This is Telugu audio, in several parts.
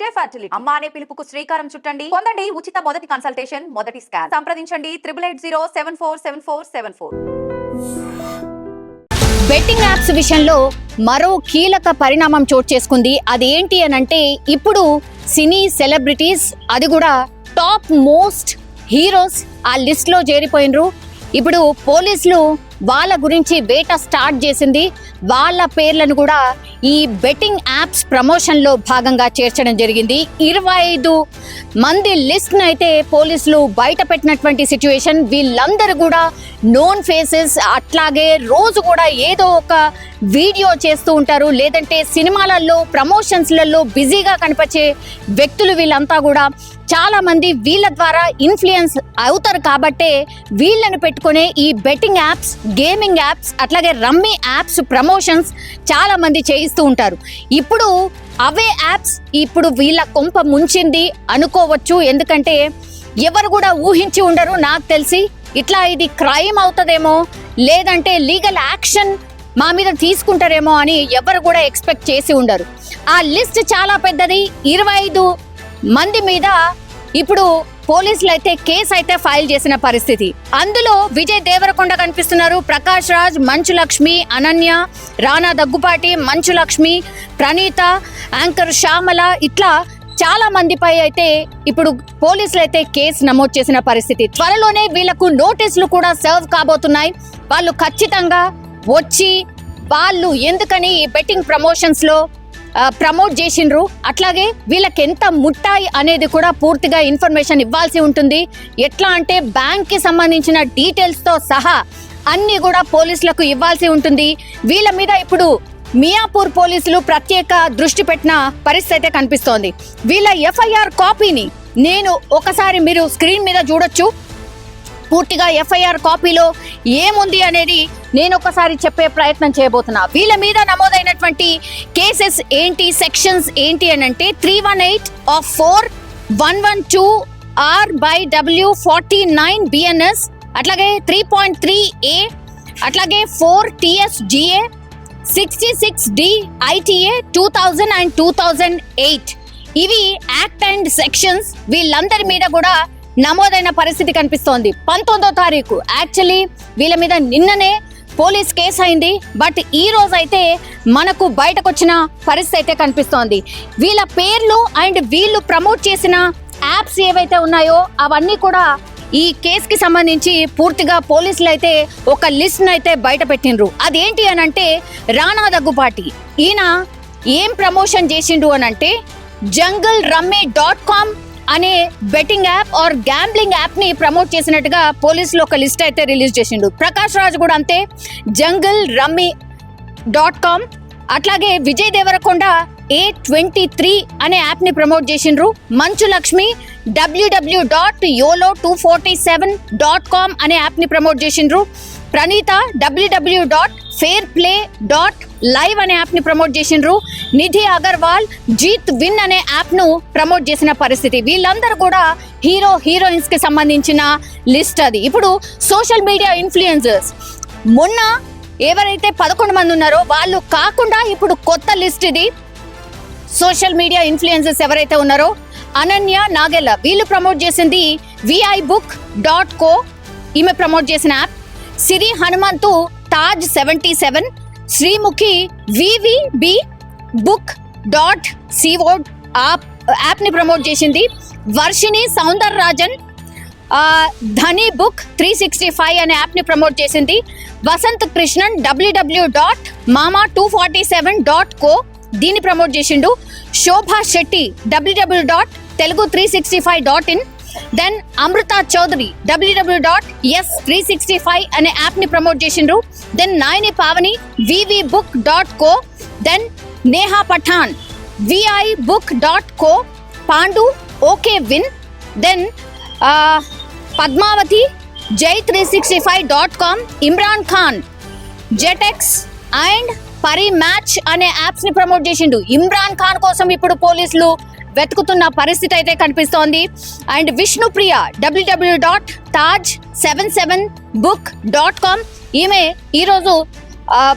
నీటే ఫర్టిలిటీ అమ్మ అనే పిలుపుకు శ్రీకారం చుట్టండి. పొందండి ఉచిత మొదటి కన్సల్టేషన్ మొదటి స్కాన్ సంప్రదించండి triple eight zero seven four seven four seven four betting apps విషయంలో మరో కీలక పరిణామం చోటు చేసుకుంది. అది ఏంటి అని అంటే ఇప్పుడు సినీ సెలబ్రిటీస్ అది కూడా టాప్ మోస్ట్ హీరోస్ ఆ లిస్ట్లో చేరిపోయినరు. ఇప్పుడు పోలీసులు వాళ్ళ గురించి వేట స్టార్ట్ చేసింది. వాళ్ళ పేర్లను కూడా ఈ బెట్టింగ్ యాప్స్ ప్రమోషన్లో భాగంగా చేర్చడం జరిగింది. ఇరవై ఐదు మంది లిస్ట్ను అయితే పోలీసులు బయట పెట్టినటువంటి సిచ్యువేషన్ వీళ్ళందరూ కూడా నోన్ ఫేసెస్ అట్లాగే రోజు కూడా ఏదో ఒక వీడియో చేస్తూ ఉంటారు. లేదంటే సినిమాలలో ప్రమోషన్స్లలో బిజీగా కనిపించే వ్యక్తులు వీళ్ళంతా కూడా చాలామంది వీళ్ళ ద్వారా ఇన్ఫ్లుయెన్స్ అవుతారు కాబట్టే వీళ్ళని పెట్టుకునే ఈ బెట్టింగ్ యాప్స్ గేమింగ్ యాప్స్ అట్లాగే రమ్మీ యాప్స్ ప్రమోషన్స్ చాలామంది మంది చేయిస్తూ ఉంటారు. ఇప్పుడు అవే యాప్స్ ఇప్పుడు వీళ్ళ కొంప ముంచింది అనుకోవచ్చు. ఎందుకంటే ఎవరు కూడా ఊహించి ఉండరు. నాకు తెలిసి ఇట్లా ఇది క్రైమ్ అవుతుందేమో లేదంటే లీగల్ యాక్షన్ మా మీద తీసుకుంటారేమో అని ఎవరు కూడా ఎక్స్పెక్ట్ చేసి ఉండరు. ఆ లిస్ట్ చాలా పెద్దది. ఇరవై ఐదు మంది మీద ఇప్పుడు పోలీసులు అయితే కేసు అయితే ఫైల్ చేసిన పరిస్థితి. అందులో విజయ్ దేవరకొండ కనిపిస్తున్నారు ప్రకాష్ రాజ్ మంచు లక్ష్మి అనన్య రానా దగ్గుపాటి మంచు లక్ష్మి ప్రణీత యాంకర్ శ్యామల ఇట్లా చాలా మందిపై అయితే ఇప్పుడు పోలీసులు అయితే కేసు నమోదు చేసిన పరిస్థితి. త్వరలోనే వీళ్ళకు నోటీసులు కూడా సర్వ్ కాబోతున్నాయి. వాళ్ళు ఖచ్చితంగా వచ్చి వాళ్ళు ఎందుకని ఈ బెట్టింగ్ ప్రమోషన్స్లో ప్రమోట్ చేసిండ్రు. అట్లాగే వీళ్ళకి ఎంత ముట్టాయి అనేది కూడా పూర్తిగా ఇన్ఫర్మేషన్ ఇవ్వాల్సి ఉంటుంది. ఎట్లా అంటే బ్యాంక్కి సంబంధించిన డీటెయిల్స్తో సహా అన్ని కూడా పోలీసులకు ఇవ్వాల్సి ఉంటుంది. వీళ్ళ మీద ఇప్పుడు మియాపూర్ పోలీసులు ప్రత్యేక దృష్టి పెట్టిన పరిస్థితి అయితే కనిపిస్తోంది. వీళ్ళ ఎఫ్ఐఆర్ కాపీని నేను ఒకసారి మీరు స్క్రీన్ మీద చూడొచ్చు. పూర్తిగా ఎఫ్ఐఆర్ కాపీలో ఏముంది అనేది నేను ఒకసారి చెప్పే ప్రయత్నం చేయబోతున్నా. వీళ్ళ మీద నమోదైనటువంటి కేసెస్ ఏంటి సెక్షన్స్ ఏంటి అని అంటే three one eight of four one one two R by W forty nine BNS అట్లాగే త్రీ పాయింట్ త్రీ ఏ అట్లాగే four TS GA sixty six D ITA two thousand and two thousand eight. ఇవి యాక్ట్ అండ్ సెక్షన్స్. వీళ్ళందరి మీద కూడా నమోదైన పరిస్థితి కనిపిస్తోంది. పంతొమ్మిదో తారీఖు. యాక్చువల్లీ వీళ్ళ మీద నిన్ననే పోలీస్ కేసు అయింది. బట్ ఈ రోజు అయితే మనకు బయటకు వచ్చిన పరిస్థితి అయితే కనిపిస్తోంది. వీళ్ళ పేర్లు అండ్ వీళ్ళు ప్రమోట్ చేసిన యాప్స్ ఏవైతే ఉన్నాయో అవన్నీ కూడా ఈ కేసుకి సంబంధించి పూర్తిగా పోలీసులు అయితే ఒక లిస్ట్ అయితే బయట పెట్టినరు అదేంటి అని అంటే రాణా దగ్గుపాటి ఈయన ఏం ప్రమోషన్ చేసిండు అని అంటే జంగల్ రమ్మే డాట్ కామ్ అనే బెట్టింగ్ యాప్ ఆర్ గ్యాంబ్లింగ్ యాప్ని ప్రమోట్ చేసినట్టుగా పోలీసులు ఒక లిస్ట్ అయితే రిలీజ్ చేసిండు. ప్రకాష్ రాజ్ కూడా అంతే. Jungle rummy dot com. అట్లాగే Vijay Devarakonda A twenty three అనే యాప్ని ప్రమోట్ చేసిండ్రు. Manchu Lakshmi W W dot yolo two forty seven dot com అనే యాప్ని ప్రమోట్ చేసిండ్రు. Pranitha W W dot fair play dot live అనే యాప్ని ప్రమోట్ చేసిండ్రు. నిధి అగర్వాల్ జీత్ విన్ అనే యాప్ను ప్రమోట్ చేసిన పరిస్థితి. వీళ్ళందరూ కూడా హీరో హీరోయిన్స్కి సంబంధించిన లిస్ట్ అది. ఇప్పుడు సోషల్ మీడియా ఇన్ఫ్లుయెన్సర్స్ మొన్న ఎవరైతే పదకొండు మంది ఉన్నారో వాళ్ళు కాకుండా ఇప్పుడు కొత్త లిస్ట్ ఇది. సోషల్ మీడియా ఇన్ఫ్లుయెన్సర్స్ ఎవరైతే ఉన్నారో అనన్య నాగెల్ల వీళ్ళు ప్రమోట్ చేసింది విఐ బుక్ డాట్ కో ఈమె ప్రమోట్ చేసిన app Siri Hanumanthu Taj seventy seven Sreemukhi VVB book dot C O app యాప్ని ప్రమోట్ చేసింది. Varshini Soundar Rajan Dhani book three sixty five అనే యాప్ని ప్రమోట్ చేసింది. Vasanth Krishnan W W dot mama two forty seven dot co దీన్ని ప్రమోట్ చేసిండు. Shobha Shetty W W dot Telugu three sixty five dot in then Amrutha Chowdary W W dot S three sixty five అనే యాప్ని ప్రమోట్ చేసిండ్రు. Then Nayani Pavani V V book dot co then Neha Pathan V I book dot co Pandu okay win then Padmavathi Jai three sixty five dot com Imran Khan Jetix and పరి మ్యాచ్ అనే యాప్స్ని ప్రమోట్ చేసిండు. ఇమ్రాన్ ఖాన్ కోసం ఇప్పుడు పోలీసులు వెతుకుతున్న పరిస్థితి అయితే కనిపిస్తోంది. And Vishnupriya W W dot Taj seven seven book dot com ఈమె ఈరోజు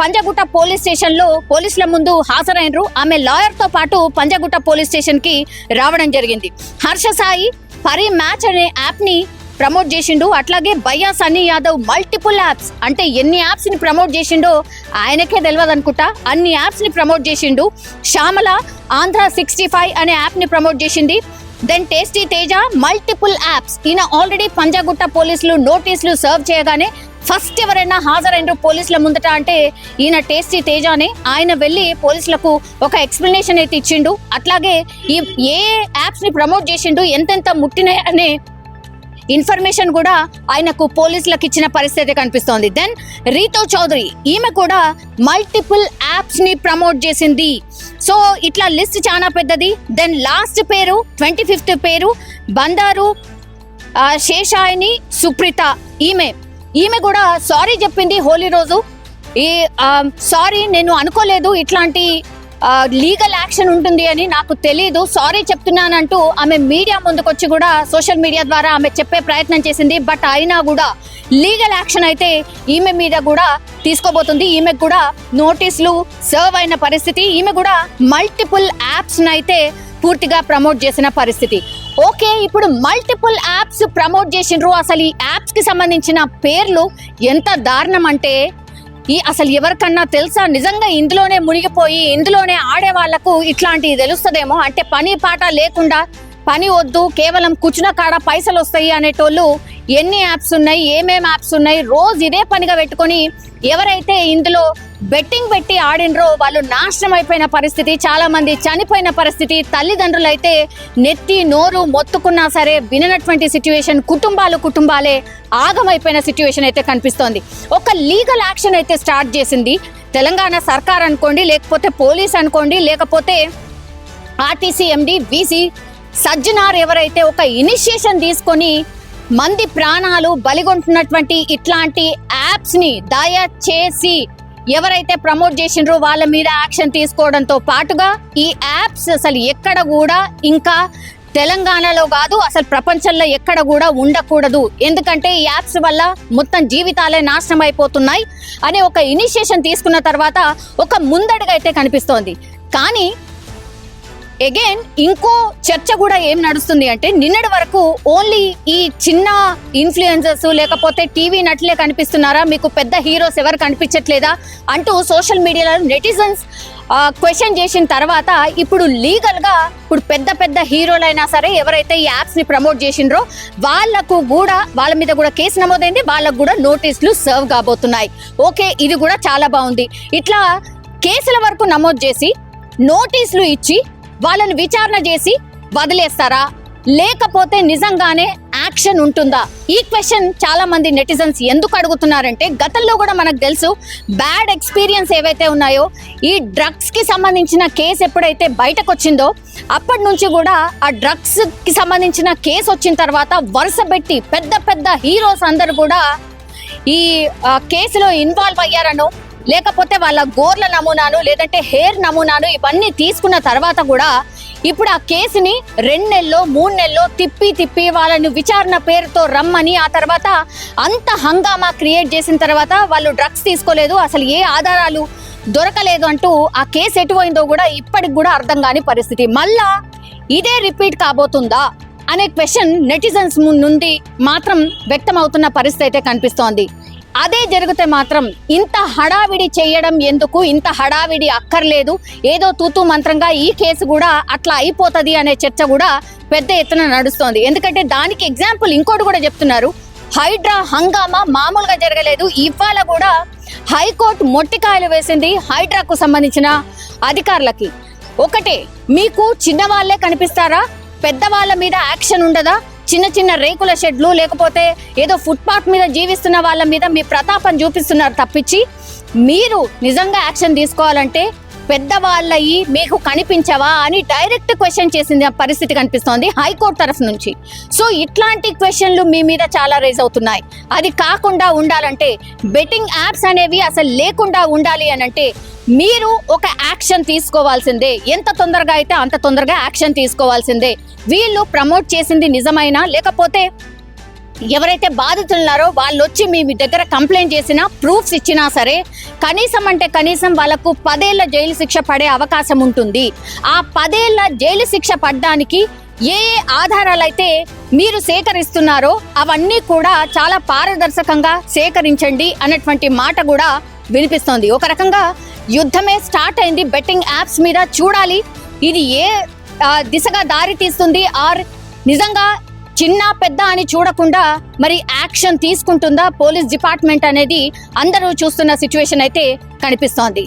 పంజాగుట్ట పోలీస్ స్టేషన్లో పోలీసుల ముందు హాజరైనరు. ఆమె లాయర్తో పాటు పంజాగుట్ట పోలీస్ స్టేషన్కి రావడం జరిగింది. హర్ష సాయి పరి మ్యాచ్ అనే యాప్ని ప్రమోట్ చేసిండు. అట్లాగే భయ్యా సన్నీ యాదవ్ మల్టిపుల్ యాప్స్ అంటే ఎన్ని యాప్స్ని ప్రమోట్ చేసిండో ఆయనకే తెలియదు అనుకుంటా అన్ని యాప్స్ని ప్రమోట్ చేసిండు. శ్యామల ఆంధ్ర సిక్స్టీ ఫైవ్ అనే యాప్ని ప్రమోట్ చేసింది. Then tasty Teja multiple apps ఈయన ఆల్రెడీ పంజాగుట్ట పోలీసులు నోటీసులు సర్వ్ చేయగానే ఫస్ట్ ఎవరైనా హాజరైనరు పోలీసుల ముందట అంటే ఈయన టేస్టీ తేజానే ఆయన వెళ్ళి పోలీసులకు ఒక ఎక్స్ప్లెనేషన్ అయితే ఇచ్చిండు. అట్లాగే ఈ ఏ యాప్స్ని ప్రమోట్ చేసిండు ఎంతెంత ముట్టినాయనే అనే ఇన్ఫర్మేషన్ కూడా ఆయనకు పోలీసులకు ఇచ్చిన పరిస్థితి కనిపిస్తోంది. దెన్ రీతో చౌదరి ఈమె కూడా మల్టిపుల్ యాప్స్ని ప్రమోట్ చేసింది. సో ఇట్లా లిస్ట్ చాలా పెద్దది. దెన్ లాస్ట్ పేరు ట్వంటీ ఫిఫ్త్ పేరు బందారు శేషాయిని సుప్రీత ఈమె. ఈమె కూడా సారీ చెప్పింది హోలీ రోజు. ఈ సారీ నేను అనుకోలేదు ఇట్లాంటి లీగల్ యాక్షన్ ఉంటుంది అని నాకు తెలియదు సారీ చెప్తున్నానంటూ ఆమె మీడియా ముందుకొచ్చి కూడా సోషల్ మీడియా ద్వారా ఆమె చెప్పే ప్రయత్నం చేసింది. బట్ అయినా కూడా లీగల్ యాక్షన్ అయితే ఈమె మీద కూడా తీసుకోబోతుంది. ఈమెకు కూడా నోటీసులు సర్వ్ అయిన పరిస్థితి. ఈమె కూడా మల్టిపుల్ యాప్స్ అయితే పూర్తిగా ప్రమోట్ చేసిన పరిస్థితి. ఓకే ఇప్పుడు మల్టిపుల్ యాప్స్ ప్రమోట్ చేసిండ్రు. అసలు ఈ యాప్స్కి సంబంధించిన పేర్లు ఎంత దారుణం అంటే ఈ అసలు ఎవరికన్నా తెలుసా? నిజంగా ఇందులోనే మునిగిపోయి ఇందులోనే ఆడే వాళ్ళకు ఇట్లాంటివి తెలుస్తుందేమో? అంటే పని పాట లేకుండా పని వద్దు కేవలం కూర్చున్న కాడ పైసలు వస్తాయి అనేటోళ్ళు ఎన్ని యాప్స్ ఉన్నాయి ఏమేమి యాప్స్ ఉన్నాయి రోజు ఇదే పనిగా పెట్టుకొని ఎవరైతే ఇందులో బెట్టింగ్ పెట్టి ఆడినరో వాళ్ళు నాశనం అయిపోయిన పరిస్థితి చాలా మంది చనిపోయిన పరిస్థితి తల్లిదండ్రులు అయితే నెత్తి నోరు మొత్తుకున్నా సరే విననటువంటి సిచ్యువేషన్ కుటుంబాలు కుటుంబాలే ఆగమైపోయిన సిచ్యువేషన్ అయితే కనిపిస్తోంది. ఒక లీగల్ యాక్షన్ అయితే స్టార్ట్ చేసింది. తెలంగాణ సర్కార్ అనుకోండి లేకపోతే పోలీస్ అనుకోండి లేకపోతే ఆర్టీసీ ఎండి వీసీ సజ్జనార్ ఎవరైతే ఒక ఇనిషియేషన్ తీసుకొని మంది ప్రాణాలు బలిగొంటున్నటువంటి ఇట్లాంటి యాప్స్ని దయచేసి ఎవరైతే ప్రమోట్ చేసిండ్రో వాళ్ళ మీద యాక్షన్ తీసుకోవడంతో పాటుగా ఈ యాప్స్ అసలు ఎక్కడ కూడా ఇంకా తెలంగాణలో కాదు అసలు ప్రపంచంలో ఎక్కడ కూడా ఉండకూడదు. ఎందుకంటే ఈ యాప్స్ వల్ల మొత్తం జీవితాలే నాశనం అయిపోతున్నాయి. అనే ఒక ఇనిషియేషన్ తీసుకున్న తర్వాత ఒక ముందడుగైతే కనిపిస్తోంది. కానీ అగైన్ ఇంకో చర్చ కూడా ఏం నడుస్తుంది అంటే నిన్నటి వరకు ఓన్లీ ఈ చిన్న ఇన్ఫ్లుయెన్సర్స్ లేకపోతే టీవీ నటులే కనిపిస్తున్నారా? మీకు పెద్ద హీరోస్ ఎవరు కనిపించట్లేదా? అంటూ సోషల్ మీడియాలో నెటిజన్స్ క్వశ్చన్ చేసిన తర్వాత ఇప్పుడు లీగల్గా ఇప్పుడు పెద్ద పెద్ద హీరోలైనా సరే ఎవరైతే ఈ యాప్స్ని ప్రమోట్ చేసిండ్రో వాళ్ళకు కూడా వాళ్ళ మీద కూడా కేసు నమోదైంది వాళ్ళకు కూడా నోటీసులు సర్వ్ కాబోతున్నాయి. ఓకే ఇది కూడా చాలా బాగుంది. ఇట్లా కేసుల వరకు నమోదు చేసి నోటీసులు ఇచ్చి వాళ్ళని విచారణ చేసి వదిలేస్తారా? లేకపోతే నిజంగానే యాక్షన్ ఉంటుందా? ఈ క్వశ్చన్ చాలా మంది నెటిజన్స్ ఎందుకు అడుగుతున్నారంటే గతంలో కూడా మనకు తెలుసు బ్యాడ్ ఎక్స్పీరియన్స్ ఏవైతే ఉన్నాయో ఈ డ్రగ్స్కి సంబంధించిన కేసు ఎప్పుడైతే బయటకు వచ్చిందో అప్పటి నుంచి కూడా ఆ డ్రగ్స్కి సంబంధించిన కేసు వచ్చిన తర్వాత వరుస పెట్టి పెద్ద పెద్ద హీరోస్ అందరు కూడా ఈ కేసులో ఇన్వాల్వ్ అయ్యారనో లేకపోతే వాళ్ళ గోర్ల నమూనాను లేదంటే హెయిర్ నమూనాను ఇవన్నీ తీసుకున్న తర్వాత కూడా ఇప్పుడు ఆ కేసుని రెండు నెలలో మూడు నెలల్లో తిప్పి తిప్పి వాళ్ళని విచారణ పేరుతో రమ్మని ఆ తర్వాత అంత హంగామా క్రియేట్ చేసిన తర్వాత వాళ్ళు డ్రగ్స్ తీసుకోలేదు అసలు ఏ ఆధారాలు దొరకలేదు అంటూ ఆ కేసు ఎటుపోయిందో కూడా ఇప్పటికి కూడా అర్థం కాని పరిస్థితి. మళ్ళా ఇదే రిపీట్ కాబోతుందా అనే క్వశ్చన్ నెటిజన్స్ నుండి మాత్రం వ్యక్తమవుతున్న పరిస్థితి అయితే కనిపిస్తోంది. అదే జరిగితే మాత్రం ఇంత హడావిడి చేయడం ఎందుకు? ఇంత హడావిడి అక్కర్లేదు. ఏదో తూతు మంత్రంగా ఈ కేసు కూడా అట్లా అయిపోతుంది అనే చర్చ కూడా పెద్ద ఎత్తున నడుస్తోంది. ఎందుకంటే దానికి ఎగ్జాంపుల్ ఇంకోటి కూడా చెప్తున్నారు. హైడ్రా హంగామా మామూలుగా జరగలేదు. ఇవాళ కూడా హైకోర్టు మొట్టికాయలు వేసింది హైడ్రాకు సంబంధించిన అధికారులకి. ఒకటే మీకు చిన్నవాళ్ళే కనిపిస్తారా? పెద్దవాళ్ళ మీద యాక్షన్ ఉండదా? చిన్న చిన్న రేకుల షెడ్లు లేకపోతే ఏదో ఫుట్పాత్ మీద జీవిస్తున్న వాళ్ళ మీద మీ ప్రతాపం చూపిస్తున్నారు తప్పించి మీరు నిజంగా యాక్షన్ తీసుకోవాలంటే పెద్దవాళ్ళయి మీకు కనిపించవా అని డైరెక్ట్ క్వశ్చన్ చేసింది పరిస్థితి కనిపిస్తోంది హైకోర్టు తరఫు నుంచి. సో ఇట్లాంటి క్వశ్చన్లు మీ మీద చాలా రేజ్ అవుతున్నాయి. అది కాకుండా ఉండాలంటే బెట్టింగ్ యాప్స్ అనేవి అసలు లేకుండా ఉండాలి అని అంటే మీరు ఒక యాక్షన్ తీసుకోవాల్సిందే. ఎంత తొందరగా అయితే అంత తొందరగా యాక్షన్ తీసుకోవాల్సిందే. వీళ్ళు ప్రమోట్ చేసింది నిజమైనా లేకపోతే ఎవరైతే బాధితులు ఉన్నారో వాళ్ళు వచ్చి మీ మీ దగ్గర కంప్లైంట్ చేసినా ప్రూఫ్స్ ఇచ్చినా సరే కనీసం అంటే కనీసం వాళ్ళకు పదేళ్ళ జైలు శిక్ష పడే అవకాశం ఉంటుంది. ఆ పదేళ్ళ జైలు శిక్ష పడ్డానికి ఏ ఏ ఆధారాలైతే మీరు సేకరిస్తున్నారో అవన్నీ కూడా చాలా పారదర్శకంగా సేకరించండి అన్నటువంటి మాట కూడా వినిపిస్తోంది. ఒక రకంగా యుద్ధమే స్టార్ట్ అయింది. బెట్టింగ్ యాప్స్ మీద చూడాలి. ఇది ఏ దిశగా దారి తీస్తుంది? ఆర్ నిజంగా చిన్న పెద్ద అని చూడకుండా మరి యాక్షన్ తీసుకుంటుందా పోలీస్ డిపార్ట్మెంట్ అనేది అందరూ చూస్తున్న సిచ్యువేషన్ అయితే కనిపిస్తోంది.